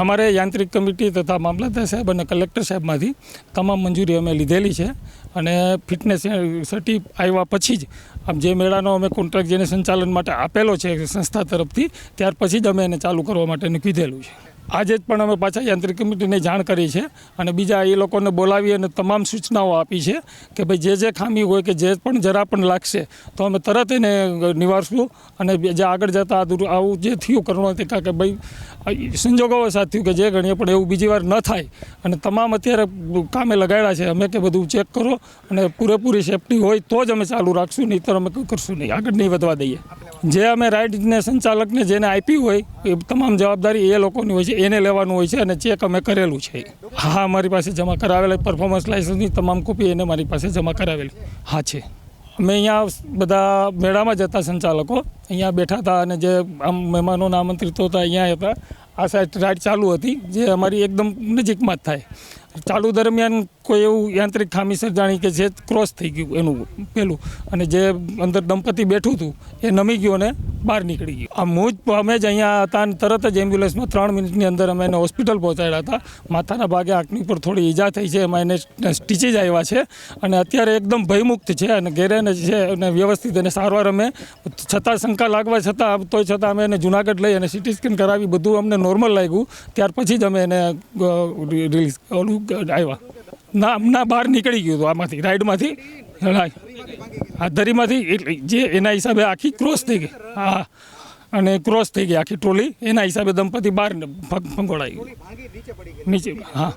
અમારે યાંત્રિક કમિટી તથા મામલતદાર સાહેબ અને કલેક્ટર સાહેબમાંથી તમામ મંજૂરી અમે લીધેલી છે અને ફિટનેસ સર્ટી આવ્યા પછી જ આમ જે મેળાનો અમે કોન્ટ્રાક્ટ જેને સંચાલન માટે આપેલો છે સંસ્થા તરફથી ત્યાર પછી જ અમે એને ચાલુ કરવા માટેનું કીધેલું છે. આજે જ પણ અમે પાછા યાંત્રિક કમિટીને જાણ કરી છે અને બીજા એ લોકોને બોલાવી અને તમામ સૂચનાઓ આપી છે કે ભાઈ જે જે ખામી હોય કે જે પણ જરા પણ લાગશે, તો અમે તરત એને નિવારશું અને જે આગળ જતાં આવું જે થયું કરુણાતિકા કે ભાઈ, આ સંજોગો સાથ થયું કે જે ગણીએ પણ એવું બીજી વાર ન થાય. અને તમામ અત્યારે કામે લગાડ્યા છે, અમે કે બધું ચેક કરો અને પૂરેપૂરી સેફટી હોય તો જ અમે ચાલુ રાખશું નહીં તો અમે કંઈ કરશું નહીં. આગળ નહીં વધવા દઈએ. જે અમે રાઇડને સંચાલકને જેને આપી હોય, એ તમામ જવાબદારી એ લોકોની હોય છે, એને લેવાનું હોય છે અને ચેક અમે કરેલું છે. હા, મારી પાસે જમા કરાવેલા પરફોર્મન્સ લાઇસન્સની તમામ કોપી એને મારી પાસે જમા કરાવેલી. હા, છે. અમે અહીંયા બધા મેળામાં જતા સંચાલકો. અહીંયા બેઠા હતા અને જે આમ મહેમાનોના આમંત્રિતો હતા અહીંયા હતા. આ સાઈડ રાઇડ ચાલુ હતી, જે અમારી એકદમ નજીકમાં જ થાય. ચાલુ દરમિયાન કોઈ એવું યાંત્રિક ખામી સર્જાણી કે જે ક્રોસ થઈ ગયું એનું પેલું. અને જે અંદર દંપતી બેઠું હતું, એ નમી ગયું અને બહાર નીકળી ગયું. આ હું અમે જ અહીંયા હતા અને તરત જ એમ્બ્યુલન્સમાં ત્રણ મિનિટની અંદર અમે એને હોસ્પિટલ પહોંચાડ્યા હતા. માથાના ભાગે આંખની ઉપર થોડી ઈજા થઈ છે, એમાં એને સ્ટીચીજ આવ્યા છે. અને અત્યારે એકદમ ભયમુક્ત છે અને ઘેરે છે અને વ્યવસ્થિત એને સારવાર અમે છતાં શંકા લાગવા છતાં, તોય છતાં અમે એને જુનાગઢ લઈ અને સિટી સ્કેન કરાવી, બધું અમને નોર્મલ લાગ્યું. ત્યાર પછી જ અમે એને રિલીઝ ઓલું આવ્યા. ના ના બહાર નીકળી ગયું હતું આમાંથી, રાઈડમાંથી. આ દરીમાંથી, એટલે જે એના હિસાબે આખી ક્રોસ થઈ ગઈ. હા, અને ક્રોસ થઈ ગઈ આખી ટ્રોલી. એના હિસાબે દંપતી બહાર ફંગોળાઈ ગયું નીચે, હા.